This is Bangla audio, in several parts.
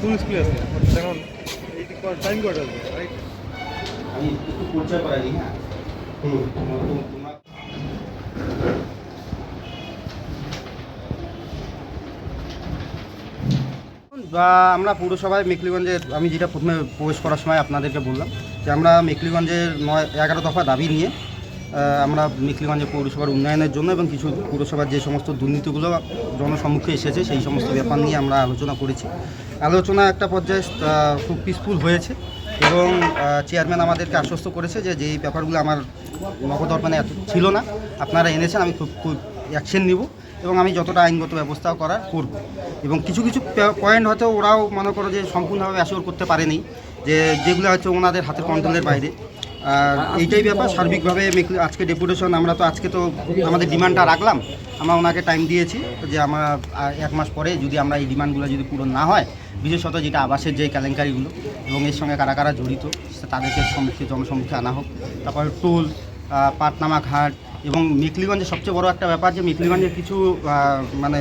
কোন স্কুলে আছে। এখন টাইম কটা আছে রাইট আমি একটু পরিচয় করাই হ্যাঁ? হুম আমরা পৌরসভায় মেকলিগঞ্জের আমি যেটা প্রথমে প্রবেশ করার সময় আপনাদেরকে বললাম, যে আমরা মেকলিগঞ্জের নয়, এগারো দফা দাবি নিয়ে আমরা মেকলিগঞ্জে পৌরসভার উন্নয়নের জন্য এবং কিছু পৌরসভার যে সমস্ত দুর্নীতিগুলো জনসম্মুখে এসেছে, সেই সমস্ত ব্যাপার নিয়ে আমরা আলোচনা করেছি। আলোচনা একটা পর্যায়ে খুব পিসফুল হয়েছে এবং চেয়ারম্যান আমাদেরকে আশ্বস্ত করেছে যে যেই ব্যাপারগুলো আমার নগদর্পণে ছিল না। আপনারা এনেছেন, আমি খুব খুব অ্যাকশন নিব এবং আমি যতটা আইনগত ব্যবস্থাও করার করব। এবং কিছু কিছু পয়েন্ট হয়তো ওরাও মনে করো যে সম্পূর্ণভাবে অ্যাসিওর করতে পারেনি যে যেগুলো হচ্ছে ওনাদের হাতের কন্ট্রোলের বাইরে। আর এইটাই ব্যাপার, সার্বিকভাবে আজকে ডেপুটেশন আমরা তো আজকে তো আমাদের ডিমান্ডটা রাখলাম। আমরা ওনাকে টাইম দিয়েছি যে আমরা এক মাস পরে যদি আমরা এই ডিমান্ডগুলো যদি পূরণ না হয়, বিশেষত যেটা আবাসের যে কেলেঙ্কারিগুলো এবং এর সঙ্গে কারা কারা জড়িত, তাদেরকে সম্মুখে, জনসম্মুখে আনা হোক। তারপর টোল পাটনামা ঘাট এবং মেকলিগঞ্জের সবচেয়ে বড় একটা ব্যাপার যে মেকলিগঞ্জের কিছু মানে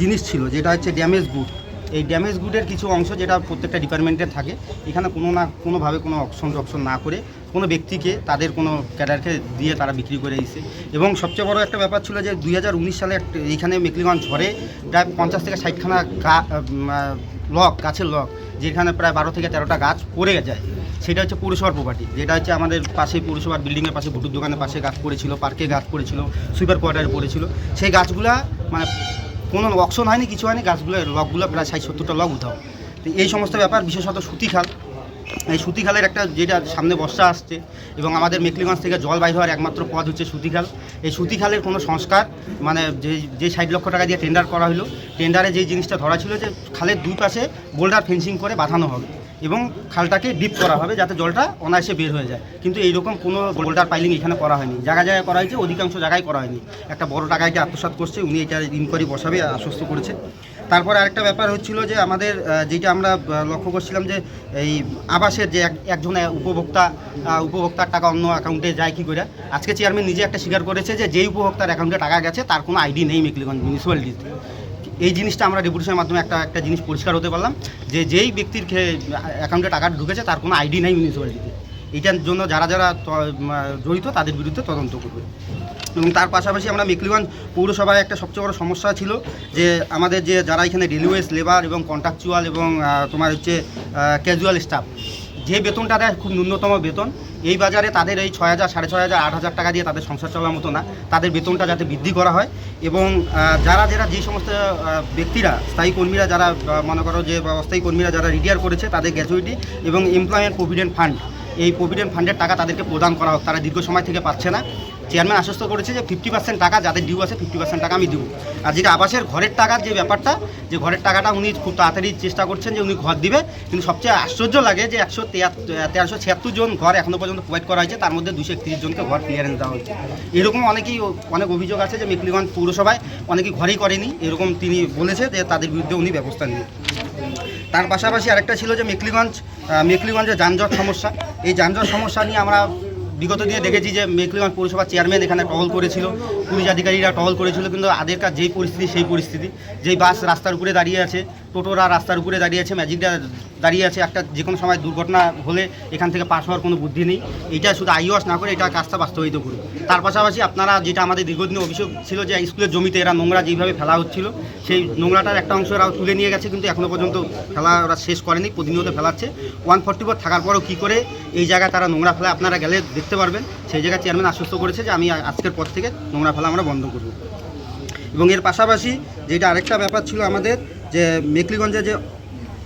জিনিস ছিল, যেটা হচ্ছে ড্যামেজ গুড এই ড্যামেজ গুডের কিছু অংশ যেটা প্রত্যেকটা ডিপার্টমেন্টের থাকে, এখানে কোনো না কোনোভাবে কোনো অপশন টপশন না করে কোনো ব্যক্তিকে তাদের কোনো ক্যাডারকে দিয়ে তারা বিক্রি করে দিয়েছে। এবং সবচেয়ে বড় একটা ব্যাপার ছিল যে দুই হাজার উনিশ সালে এইখানে মেকলিগঞ্জ ঝড়ে প্রায় পঞ্চাশ থেকে ষাটখানা গা লক, গাছের লক, যেখানে প্রায় বারো থেকে তেরোটা গাছ পড়ে যায়। সেটা হচ্ছে পৌরসভার প্রপার্টি যেটা হচ্ছে আমাদের পাশে পৌরসভার বিল্ডিংয়ের পাশে ভুটুর দোকানের পাশে গাছ পড়েছিল পার্কে গাছ পড়েছিল সুইপার কোয়ার্টারে পড়েছিল। সেই গাছগুলা মানে কোনো অকশন হয়নি, কিছু হয়নি, গাছগুলো লকগুলো প্রায় ষাট সত্তরটা লক উঠাও। তো এই সমস্ত ব্যাপার, বিশেষত সুতিখাল এই সুতিখালের একটা যেটা সামনে বর্ষা আসছে, এবং আমাদের মেকলিগঞ্জ থেকে জল বাইর হওয়ার একমাত্র পথ হচ্ছে সুতিখাল এই সুতিখালের কোনো সংস্কার মানে যে যে ষাট লক্ষ টাকা দিয়ে টেন্ডার করা হলো টেন্ডারে যেই জিনিসটা ধরা ছিল যে, খালের দুই পাশে বোল্ডার ফেন্সিং করে বাঁধানো হবে। এবং খালটাকে ডিপ করা হবে যাতে জলটা অনায়াসে বের হয়ে যায়। কিন্তু এইরকম কোনো বোল্ডার পাইলিং এখানে করা হয়নি। জায়গা জায়গায় করা হয়েছে, অধিকাংশ জায়গায় করা হয়নি। একটা বড় টাকাকে আত্মসাৎ করছে, উনি এটা ইনকোয়ারি বসাবে, আশ্বস্ত করেছে। তারপরে আরেকটা ব্যাপার হচ্ছিল যে আমাদের যেটা আমরা লক্ষ্য করছিলাম যে এই আবাসের যে এক- একজন উপভোক্তা উপভোক্তার টাকা অন্য অ্যাকাউন্টে যায় কি করে? আজকে চেয়ারম্যান নিজে একটা স্বীকার করেছে যে যেই উপভোক্তার অ্যাকাউন্টে টাকা গেছে, তার কোনো আইডি নেই মেকলিগঞ্জ মিউনিসিপ্যালিটিতে এই জিনিসটা আমরা ডেপুটেশনের মাধ্যমে একটা একটা জিনিস পরিষ্কার হতে পারলাম যে যেই ব্যক্তির অ্যাকাউন্টে টাকা ঢুকেছে তার কোনো আইডি নেই মিউনিসিপ্যালিটিতে এইটার জন্য যারা যারা জড়িত তাদের বিরুদ্ধে তদন্ত করবে। এবং তার পাশাপাশি আমরা মেকলিগঞ্জ পৌরসভায় একটা সবচেয়ে বড় সমস্যা ছিল যে আমাদের যে যারা এখানে রেলওয়েস লেবার এবং কন্ট্রাকচুয়াল এবং তোমার হচ্ছে ক্যাজুয়াল স্টাফ যে বেতনটা দেয় খুব ন্যূনতম বেতন, এই বাজারে তাদের এই ছয় হাজার, সাড়ে ছয় হাজার, আট হাজার টাকা দিয়ে তাদের সংসার চলার মতো না। তাদের বেতনটা যাতে বৃদ্ধি করা হয় এবং যারা যারা যে সমস্ত ব্যক্তিরা, স্থায়ী কর্মীরা যারা মনে করো যে অস্থায়ী কর্মীরা যারা রিটায়ার করেছে তাদের গ্র্যাচুইটি এবং এমপ্লয়মেন্ট প্রভিডেন্ট ফান্ড এই প্রভিডেন্ট ফান্ডের টাকা তাদেরকে প্রদান করা হোক। তারা দীর্ঘ সময় থেকে পাচ্ছে না। চেয়ারম্যান আশ্বস্ত করেছে যে ফিফটি পার্সেন্ট টাকা, যাদের ডিউ আছে ফিফটি পার্সেন্ট টাকা আমি দেবো। আর যেটা আবাসের ঘরের টাকার যে ব্যাপারটা, যে ঘরের টাকাটা উনি খুব তাড়াতাড়ি চেষ্টা করছেন যে উনি ঘর দিবে, কিন্তু সবচেয়ে আশ্চর্য লাগে যে একশো তেরোশো ছিয়াত্তর জন ঘর এখনও পর্যন্ত প্রোভাইড করা হয়েছে, তার মধ্যে দুশো একত্রিশ জনকে ঘর ক্লিয়ারেন্স দেওয়া হয়েছে। এরকম অনেকেই অনেক অভিযোগ আছে যে মেকলিগঞ্জ পৌরসভায় অনেকেই ঘরেই করেনি, এরকম তিনি বলেছে যে তাদের বিরুদ্ধে উনি ব্যবস্থা নেবেন তার পাশাপাশি আরেকটা ছিল যে মেকলিগঞ্জ মেকলিগঞ্জের যানজট সমস্যা। এই যানজট সমস্যা নিয়ে আমরা বিগত দিনে দেখেছি যে মেকলিগঞ্জ পৌরসভার চেয়ারম্যান এখানে টহল করেছিল, পুলিশ আধিকারীরা টহল করেছিল, কিন্তু আগেরকার যেই পরিস্থিতি, সেই পরিস্থিতি, যেই বাস রাস্তার উপরে দাঁড়িয়ে আছে টোটোরা রাস্তার উপরে দাঁড়িয়ে আছে ম্যাজিকটা দাঁড়িয়ে আছে। একটা যে কোনো সময় দুর্ঘটনা হলে এখান থেকে পাশ হওয়ার কোনো বুদ্ধি নেই। এইটা শুধু আইওয়াস না করে এটা কাজটা বাস্তবায়িত করুন। তার পাশাপাশি আপনারা যেটা আমাদের দীর্ঘদিন অভিযোগ ছিল যে স্কুলের জমিতে এরা নোংরা যেইভাবে ফেলা হচ্ছিল, সেই নোংরাটার একটা অংশ এরা তুলে নিয়ে গেছে, কিন্তু এখনও পর্যন্ত ফেলা ওরা শেষ করেনি, প্রতিনিয়ত ফেলাচ্ছে। ওয়ান ফর্টি ফোর থাকার পরও কী করে এই জায়গায় তারা নোংরা ফেলা আপনারা গেলে দেখতে পারবেন। সেই জায়গায় চেয়ারম্যান আশ্বস্ত করেছে যে আমি আজকের পর থেকে নোংরা ফেলা আমরা বন্ধ করব। এবং এর পাশাপাশি যেটা আরেকটা ব্যাপার ছিল আমাদের যে মেকলিগঞ্জে যে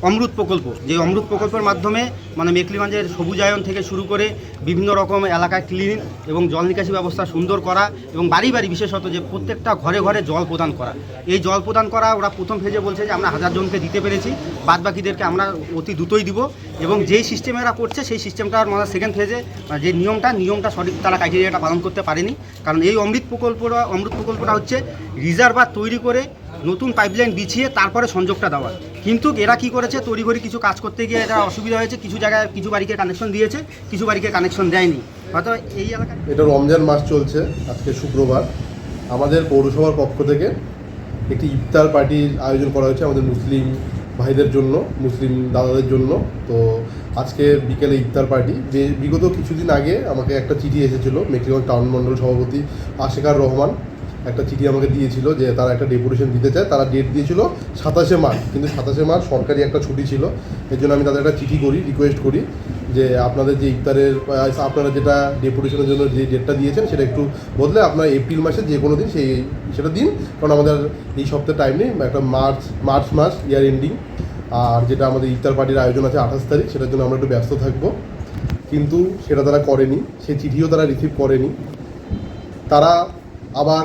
অমৃত প্রকল্প, যে অমৃত প্রকল্পের মাধ্যমে মানে মেকলিগঞ্জের সবুজায়ন থেকে শুরু করে বিভিন্ন রকম এলাকায় ক্লিন এবং জল নিকাশি ব্যবস্থা সুন্দর করা এবং বাড়ি বাড়ি বিশেষত যে প্রত্যেকটা ঘরে ঘরে জল প্রদান করা। এই জল প্রদান করা ওরা প্রথম ফেজে বলছে যে আমরা হাজার জনকে দিতে পেরেছি বাদ বাকিদেরকে আমরা অতি দ্রুতই দিব এবং যেই সিস্টেমে এরা করছে সেই সিস্টেমটার মানে সেকেন্ড ফেজে যে নিয়মটা নিয়মটা সঠিক তারা ক্রাইটেরিয়াটা পালন করতে পারেনি। কারণ এই অমৃত প্রকল্পটা অমৃত প্রকল্পটা হচ্ছে রিজার্ভার তৈরি করে নতুন পাইপলাইন বিছিয়ে তারপরে সংযোগটা দেওয়া। কিন্তু এরা কি করেছে? তড়িঘড়ি কিছু কাজ করতে গিয়ে এটা অসুবিধা হয়েছে। কিছু জায়গায় কিছু বাড়িকে কানেকশন দিয়েছে, কিছু বাড়িকে কানেকশন দেয়নি। হয়তো এই এলাকায় এটা রমজান মাস চলছে, আজকে শুক্রবার। আমাদের পৌরসভার পক্ষ থেকে একটি ইফতার পার্টির আয়োজন করা হয়েছে আমাদের মুসলিম ভাইদের জন্য, মুসলিম দাদাদের জন্য। তো আজকে বিকেলে ইফতার পার্টি যে বিগত কিছুদিন আগে আমাকে একটা চিঠি এসেছিল মেকলিগঞ্জ টাউন মণ্ডল সভাপতি আশেকার রহমান। একটা চিঠি আমাকে দিয়েছিল যে তারা একটা ডেপুটেশন দিতে চায়, তারা ডেট দিয়েছিল সাতাশে মার্চ, কিন্তু সাতাশে মার্চ সরকারি একটা ছুটি ছিল, এর জন্য আমি তাদের একটা চিঠি করি রিকোয়েস্ট করি যে আপনাদের যে ইফতারের আপনারা যেটা ডেপুটেশনের জন্য যে ডেটটা দিয়েছেন সেটা একটু বদলে আপনার এপ্রিল মাসে যে কোনো দিন সেই, সেটা দিন, কারণ আমাদের এই সপ্তাহে টাইম নেই, একটা মার্চ মার্চ মাস ইয়ার এন্ডিং আর যেটা আমাদের ইফতার পার্টির আয়োজন আছে আঠাশ তারিখ, সেটার জন্য আমরা একটু ব্যস্ত থাকব, কিন্তু সেটা তারা করেনি, সেই চিঠিও তারা রিসিভ করেনি। তারা আবার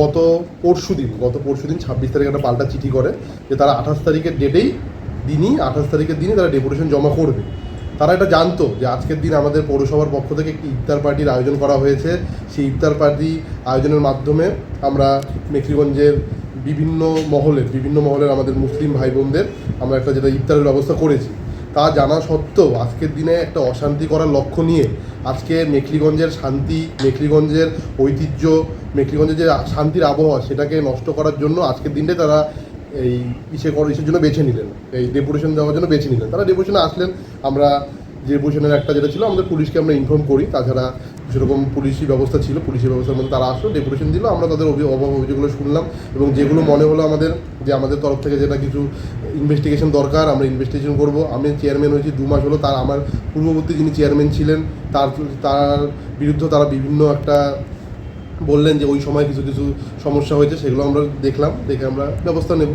গত পরশু দিন, গত পরশু দিন ছাব্বিশ তারিখে একটা পাল্টা চিঠি করে যে তারা আঠাশ তারিখের ডেটেই দিনই, আঠাশ তারিখের দিনই তারা ডেপুটেশন জমা করবে। তারা এটা জানতো যে আজকের দিন আমাদের পৌরসভার পক্ষ থেকে একটি ইফতার পার্টির আয়োজন করা হয়েছে। সেই ইফতার পার্টি আয়োজনের মাধ্যমে আমরা মেখলিগঞ্জের বিভিন্ন মহলের বিভিন্ন মহলের আমাদের মুসলিম ভাই বোনদের আমরা একটা যেটা ইফতারের ব্যবস্থা করেছি। তা জানা সত্ত্বেও আজকের দিনে একটা অশান্তি করার লক্ষ্য নিয়ে আজকে মেখলিগঞ্জের শান্তি, মেখলিগঞ্জের ঐতিহ্য, মেখলিগঞ্জের যে শান্তির আবহাওয়া সেটাকে নষ্ট করার জন্য আজকের দিনটাই তারা এই ইসে কর, ইসের জন্য বেছে নিলেন। এই ডেপুটেশন দেওয়ার জন্য বেছে নিলেন। তারা ডেপুটেশনে আসলেন। আমরা যে ডেপুটেশনের একটা যেটা ছিল আমাদের পুলিশকে আমরা ইনফর্ম করি। তাছাড়া সেরকম পুলিশি ব্যবস্থা ছিল। পুলিশি ব্যবস্থার মধ্যে তারা আসলো ডেপুটেশন দিল। আমরা তাদের অভি- অভাব অভিযোগগুলো শুনলাম এবং যেগুলো মনে হলো আমাদের যে আমাদের তরফ থেকে যেটা কিছু ইনভেস্টিগেশন দরকার, আমরা ইনভেস্টিগেশন করব। আমি চেয়ারম্যান হয়েছি, দু মাস হলো তার, আমার পূর্ববর্তী যিনি চেয়ারম্যান ছিলেন, তার তার বিরুদ্ধে তারা বিভিন্ন একটা বললেন যে ওই সময় কিছু কিছু সমস্যা হয়েছে, সেগুলো আমরা দেখলাম, দেখে আমরা ব্যবস্থা নেব।